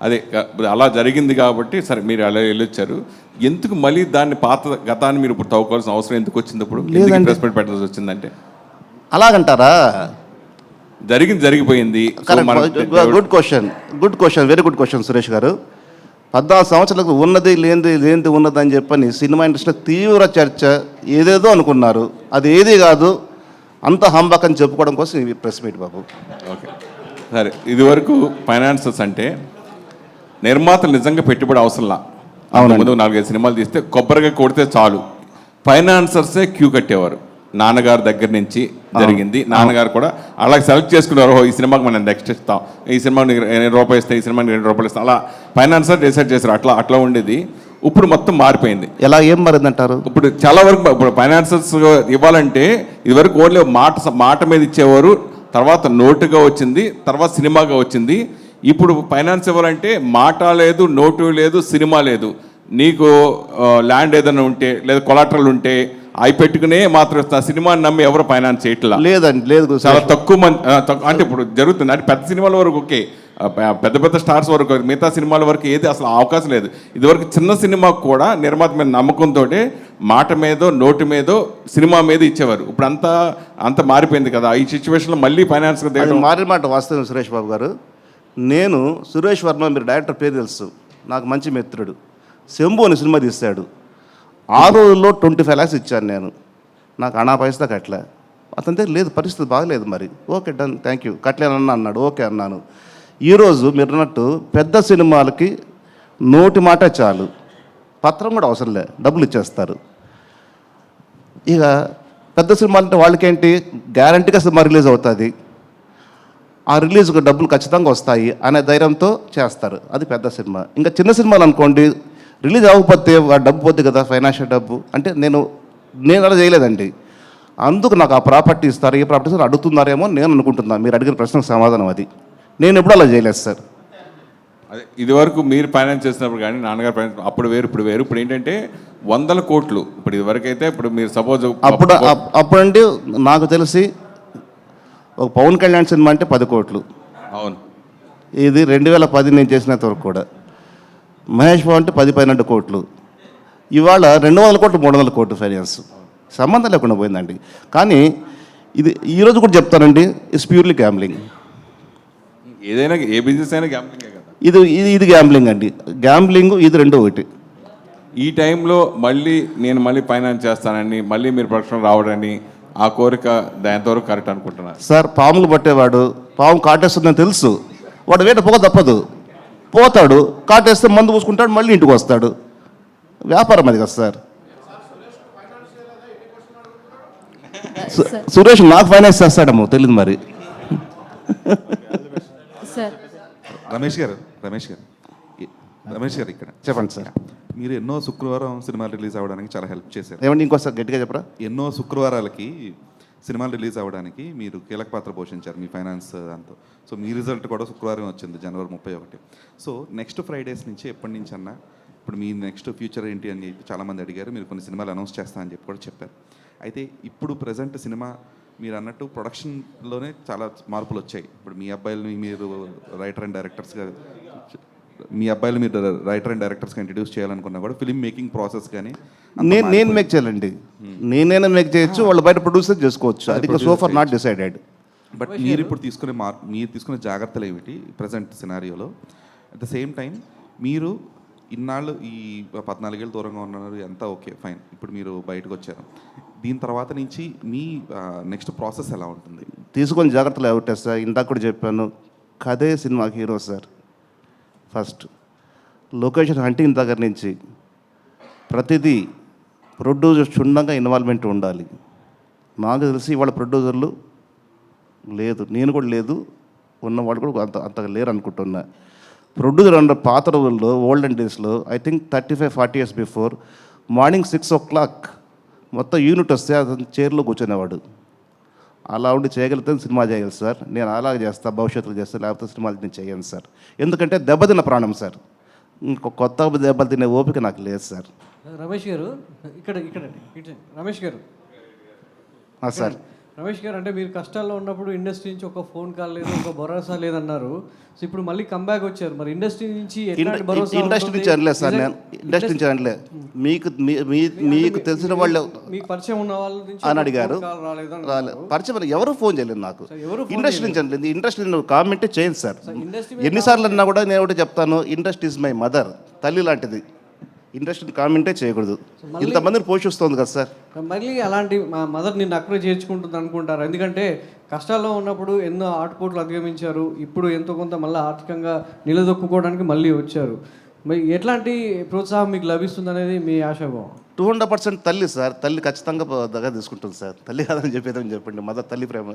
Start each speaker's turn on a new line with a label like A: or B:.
A: అదే అలా జరిగింది కాబట్టి సరే మీరు అలా వెళ్ళొచ్చారు. ఎందుకు మళ్ళీ దాన్ని పాత గతాన్ని మీరు ఇప్పుడు తవ్వుకోవాల్సిన అవసరం ఎందుకు వచ్చింది ఇప్పుడు? మీట్ పెట్టాల్సి వచ్చిందంటే?
B: అలాగంటారా?
A: జరిగింది జరిగిపోయింది.
B: Good question good question very good question Suresh garu. పద్నాలుగు సంవత్సరాలకు ఉన్నది లేనిది లేనిది ఉన్నది అని చెప్పని సినిమా ఇండస్ట్రీలో తీవ్ర చర్చ ఏదేదో అనుకున్నారు. అది ఏది కాదు. అంత హంబక్ అని చెప్పుకోవడం కోసం ప్రెస్ మీట్ బాబు.
A: ఓకే. సరే ఇదివరకు ఫైనాన్సర్స్ అంటే నిర్మాతలు నిజంగా పెట్టుబడి అవసరంలా
B: అవునండి.
A: ముందు నాలుగైదు సినిమాలు తీస్తే కొబ్బరిగా కొడితే చాలు. ఫైనాన్సర్సే క్యూ కట్టేవారు. నాన్నగారి దగ్గర నుంచి జరిగింది. నాన్నగారు కూడా అలా సెలెక్ట్ చేసుకున్నారు "ఓహో, ఈ సినిమాకి మనం నెక్స్ట్ ఇస్తాం. ఈ సినిమాకి నీకు ఎన్ని రూపాయలు ఇస్తాం? ఈ సినిమాకి రెండు రూపాయలు ఇస్తాం. అలా ఫైనాన్సర్ డిసైడ్ చేశారు. అట్లా అట్లా ఉండేది. ఇప్పుడు మొత్తం మారిపోయింది.
B: ఎలా ఏం మరిందంటారు?
A: ఇప్పుడు చాలా వరకు ఇప్పుడు ఫైనాన్సర్స్ ఇవ్వాలంటే ఇదివరకు ఓన్లీ మాట మాట మీద ఇచ్చేవారు. తర్వాత నోటుగా వచ్చింది. తర్వాత సినిమాగా వచ్చింది. ఇప్పుడు ఫైనాన్స్ ఇవ్వాలంటే మాట లేదు నోటు లేదు సినిమా లేదు. నీకు ల్యాండ్ ఏదైనా ఉంటే లేదా కొలాటరల్ ఉంటే అవి పెట్టుకునే మాత్రం ఇస్తా సినిమాని నమ్మి ఎవరు ఫైనాన్స్ చేయట్లా?
B: లేదండి లేదు
A: చాలా తక్కువ మంది అంటే ఇప్పుడు జరుగుతుంది. అంటే పెద్ద సినిమాల వరకు ఓకే. పెద్ద పెద్ద స్టార్స్ వరకు మిగతా సినిమాల వరకు ఏది అసలు అవకాశం లేదు. ఇదివరకు చిన్న సినిమాకు కూడా నిర్మాత మీద నమ్మకంతో మాట మీదో నోటు మీదో సినిమా మీద ఇచ్చేవారు. ఇప్పుడు అంతా అంత మారిపోయింది కదా. ఈ సిచ్యువేషన్లో మళ్ళీ ఫైనాన్స్
B: అది మారిన మాట వాస్తవం సురేష్ బాబు గారు. నేను సురేష్ వర్మ మీరు డైరెక్టర్ పేరు తెలుసు. నాకు మంచి మిత్రుడు. శంభు అని సినిమా తీశాడు. ఆ రోజుల్లో ట్వంటీ ఫైవ్ ల్యాక్స్ ఇచ్చాను నేను. నాకు అనా పైసా కట్టలే. అతని దగ్గర లేదు పరిస్థితి బాగలేదు మరి. Okay done thank you. కట్టలేనన్నా అన్నాడు. ఓకే అన్నాను. ఈరోజు మీరు అన్నట్టు పెద్ద సినిమాలకి నోటి మాట చాలు. పత్రం కూడా అవసరం లే. డబ్బులు ఇచ్చేస్తారు. ఇక పెద్ద సినిమాలు అంటే వాళ్ళకేంటి? గ్యారంటీగా సినిమా రిలీజ్ అవుతుంది. ఆ రిలీజ్కి డబ్బులు ఖచ్చితంగా వస్తాయి అనే ధైర్యంతో చేస్తారు. అది పెద్ద సినిమా. ఇంకా చిన్న సినిమాలు అనుకోండి రిలీజ్ అవ్వకపోతే ఆ డబ్బు పోద్ది కదా ఫైనాన్షియల్ డబ్బు. అంటే నేను నేను అలా చేయలేదండి. అందుకు నాకు ఆ ప్రాపర్టీ ఇస్తారు ఏ ప్రాపర్టీ ఇస్తారు అడుగుతున్నారేమో నేను అనుకుంటున్నాను మీరు అడిగిన ప్రశ్నకు సమాధానం అది. నేను ఎప్పుడు అలా చేయలేదు సార్.
A: అదే ఇదివరకు మీరు ఫైనాన్స్ చేసినప్పుడు కానీ నాన్నగారు ఫైనాన్స్ అప్పుడు వేరు ఇప్పుడు వేరు. ఇప్పుడు ఏంటంటే వందల కోట్లు. ఇప్పుడు ఇదివరకు అయితే ఇప్పుడు మీరు సపోజ్
B: అప్పుడు అప్- అప్పుడంటే నాకు తెలిసి ఒక పవన్ కళ్యాణ్ సినిమా అంటే పది కోట్లు.
A: అవును.
B: ఇది రెండు వేల పది నేను చేసినంత వరకు కూడా. మహేష్ బాబు అంటే పది పన్నెండు కోట్లు. ఇవాళ రెండు వందల కోట్లు మూడు వందల కోట్లు ఫైనాన్స్ సంబంధం లేకుండా పోయిందండి. కానీ ఇది ఈరోజు కూడా చెప్తానండి ఇట్స్ ప్యూర్లీ గ్యాంబ్లింగ్
A: ఏదైనా ఏ బిజినెస్ అయినా గ్యాంబ్లింగే కదా.
B: ఇది ఇది ఇది గ్యాంబ్లింగ్ అండి. గ్యాంబ్లింగ్ ఇది రెండు ఒకటి.
A: ఈ టైంలో మళ్ళీ నేను మళ్ళీ ఫైనాన్స్ చేస్తానని మళ్ళీ మీరు ప్రొడక్షన్ రావడని ఆ కోరిక దాంతవరకు కరెక్ట్ అనుకుంటున్నారు
B: సార్ పాములు పట్టేవాడు పాము కాటేస్తుందని తెలుసు. వాడు వేట పోక తప్పదు. పోతాడు కాటేస్తే మందు పూసుకుంటాడు మళ్ళీ ఇంటికి వస్తాడు. వ్యాపారం అది కదా సార్. సురేష్ నాకు ఫైనాన్స్ చేస్తాడమ్మో తెలియదు మరి.
C: సార్.
D: రమేష్ గారు రమేష్ గారు. రమేష్ గారు ఇక్కడ.
B: చెప్పండి సార్.
D: మీరు ఎన్నో శుక్రవారం సినిమాలు రిలీజ్ అవ్వడానికి చాలా హెల్ప్ చేశారు.
B: ఏమండి ఇంకోసారి గట్టిగా చెప్పరా?
D: ఎన్నో శుక్రవారాలకి సినిమాలు రిలీజ్ అవ్వడానికి మీరు కీలక పాత్ర పోషించారు మీ ఫైనాన్స్ దాంతో. సో మీ రిజల్ట్ కూడా శుక్రవారం వచ్చింది జనవరి ముప్పై ఒకటి. సో నెక్స్ట్ ఫ్రైడేస్ నుంచి ఎప్పటి నుంచి అన్నా ఇప్పుడు మీ నెక్స్ట్ ఫ్యూచర్ ఏంటి అని చెప్పి చాలామంది అడిగారు మీరు కొన్ని సినిమాలు అనౌన్స్ చేస్తా అని చెప్పి కూడా చెప్పారు. అయితే ఇప్పుడు ప్రజెంట్ సినిమా మీరు అన్నట్టు ప్రొడక్షన్లోనే చాలా మార్పులు వచ్చాయి. ఇప్పుడు మీ అబ్బాయిలని మీరు రైటర్ అండ్ డైరెక్టర్స్గా మీ అబ్బాయిలు మీరు రైటర్ అండ్ డైరెక్టర్స్గా ఇంట్రడ్యూస్ చేయాలనుకున్నా కూడా ఫిలిం మేకింగ్ ప్రాసెస్ కానీ
B: నేను నేను. మేక్ చేయాలండి. నేనైనా మేక్ చేయొచ్చు వాళ్ళు బయట ప్రొడ్యూసర్ చేసుకోవచ్చు. అది so far not decided
D: but మీరు ఇప్పుడు తీసుకునే మార్ మీరు తీసుకునే జాగ్రత్తలు ఏమిటి ప్రజెంట్ సినారియోలో అట్ ద సేమ్ టైం మీరు ఇన్నాళ్ళు ఈ పద్నాలుగేళ్ళు దూరంగా ఉన్నారు ఎంత ఓకే ఫైన్ ఇప్పుడు మీరు బయటకు వచ్చారు. దీని తర్వాత నుంచి మీ నెక్స్ట్ ప్రాసెస్ ఎలా ఉంటుంది?
B: తీసుకొని జాగ్రత్తలు ఏమిటా సార్ ఇందాక కూడా చెప్పాను కథే సినిమాకి hero sir. First. Location hunting దగ్గర నుంచి ప్రతిదీ ప్రొడ్యూసర్ క్షుణ్ణంగా ఇన్వాల్వ్మెంట్ ఉండాలి. నాకు తెలిసి ఇవాళ ప్రొడ్యూసర్లు లేదు. నేను కూడా లేదు. ఉన్నవాళ్ళు కూడా అంత అంతగా లేరు అనుకుంటున్నా. ప్రొడ్యూసర్ అన్న పాత రోజుల్లో ఓల్డెన్ డేస్లో I think thirty five forty years before morning six o'clock మొత్తం యూనిట్ వస్తే అతను చైర్లో కూర్చునేవాడు. అలా ఉండి చేయగలిగితే సినిమా చేయాలి సార్. నేను అలాగే చేస్తా భవిష్యత్తులో చేస్తా లేకపోతే సినిమాలు నేను చేయను సార్. ఎందుకంటే దెబ్బతిన్న ప్రాణం సార్. ఇంకో కొత్త దెబ్బలు తినే ఓపిక నాకు లేదు సార్.
E: రమేష్ గారు ఇక్కడ ఇక్కడ రమేష్ గారు.
B: సార్.
C: రమేష్ గారు అంటే మీరు కష్టాల్లో ఉన్నప్పుడు ఇండస్ట్రీ నుంచి ఒక ఫోన్ కాల్ లేదు ఒక భరోసా లేదన్నారు. సో ఇప్పుడు మళ్ళీ కంబ్యాక్ వచ్చారు. మరి ఇండస్ట్రీ నుంచి
B: ఇండస్ట్రీ నుంచి అనలేదు సార్ నేను ఇండస్ట్రీ నుంచి అనలే మీకు మీకు తెలిసిన వాళ్ళు
C: మీకు పరిచయం ఉన్న వాళ్ళ నుంచి
B: అని అడిగారు. పరిచయం ఎవరు ఫోన్ చేయలేదు నాకు. ఇండస్ట్రీ నుంచి అనలేదు. ఇండస్ట్రీ నువ్వు కామెంటే చేయండి సార్. ఎన్నిసార్లు అన్నా కూడా నేను ఒకటి చెప్తాను ఇండస్ట్రీ ఇస్ మై మదర్. తల్లి లాంటిది. ఇండస్ట్రీని కామెంటే చేయకూడదు. ఇంతమందిని పోషిస్తుంది కదా సార్.
C: మళ్ళీ అలాంటి మా మదర్ నిన్ను అక్కడే చేర్చుకుంటుంది అనుకుంటారు. ఎందుకంటే కష్టాల్లో ఉన్నప్పుడు ఎన్నో ఆటుపోట్లు అధిగమించారు. ఇప్పుడు ఎంతో కొంత మళ్ళీ ఆర్థికంగా నిలదొక్కుకోవడానికి మళ్ళీ వచ్చారు. మరి ఎట్లాంటి ప్రోత్సాహం మీకు లభిస్తుంది అనేది మీ ఆశాభావం?
B: టూ హండ్రెడ్ పర్సెంట్ తల్లి సార్. తల్లి ఖచ్చితంగా దగ్గర తీసుకుంటుంది సార్. తల్లి కాదని చెప్పేదని చెప్పండి? మదర్ తల్లి ప్రేమ.